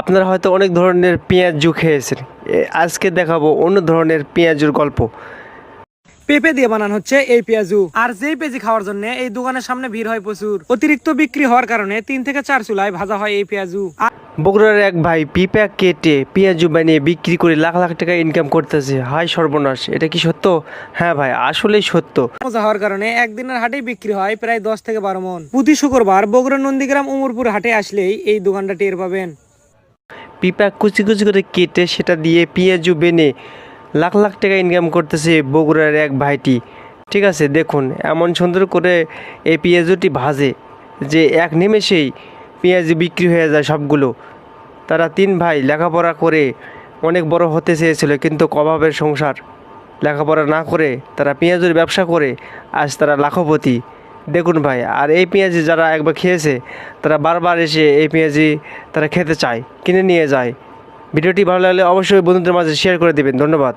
আপনারা হয়তো অনেক ধরনের পেঁয়াজু খেয়েছেন। আজকে দেখাবো অন্য ধরনের পেঁয়াজুর গল্প। পেঁপে দিয়ে বানানো হচ্ছে এই পেঁয়াজু। আর যেই পেঁয়াজি খাওয়ার জন্য এই দোকানের সামনে ভিড় হয় প্রচুর। অতিরিক্ত বিক্রি হওয়ার কারণে তিন থেকে চার চুলায় ভাজা হয় এই পেঁয়াজু। বগুড়ার এক ভাই পিপা কেটে পেঁয়াজু বানিয়ে বিক্রি করে লাখ লাখ টাকা ইনকাম করতেছে। হাই সর্বনাশ এটা কি সত্য? হ্যাঁ ভাই আসলেই সত্য। মজা হওয়ার কারণে একদিনের হাটে বিক্রি হয় প্রায় দশ থেকে বারো মন। প্রতি শুক্রবার বগুড়া নন্দীগ্রাম উমরপুর হাটে আসলেই এই দোকানটা টের পাবেন। পিপা কুচি কুচি করে কেটে সেটা দিয়ে পেঁয়াজু বেনে লাখ লাখ টাকা ইনকাম করতেছে বগুড়ার এক ভাইটি। ঠিক আছে, দেখুন, এমন সুন্দর করে এই পেঁয়াজুটি ভাজে যে এক নিমেষেই পেঁয়াজ বিক্রি হয়ে যায় সবগুলো। তারা তিন ভাই লেখাপড়া করে অনেক বড় হতে চেয়েছিল, কিন্তু অভাবের সংসার। লেখাপড়া না করে তারা পেঁয়াজের ব্যবসা করে, আজ তারা লাখপতি। দেখুন ভাই, আর এই পেঁয়াজি যারা একবার খেয়েছে, তারা বারবার এসে এই পেঁয়াজি তারা খেতে চায়, কিনে নিয়ে যায়। ভিডিওটি ভালো লাগলে অবশ্যই বন্ধুদের মাঝে শেয়ার করে দেবেন। ধন্যবাদ।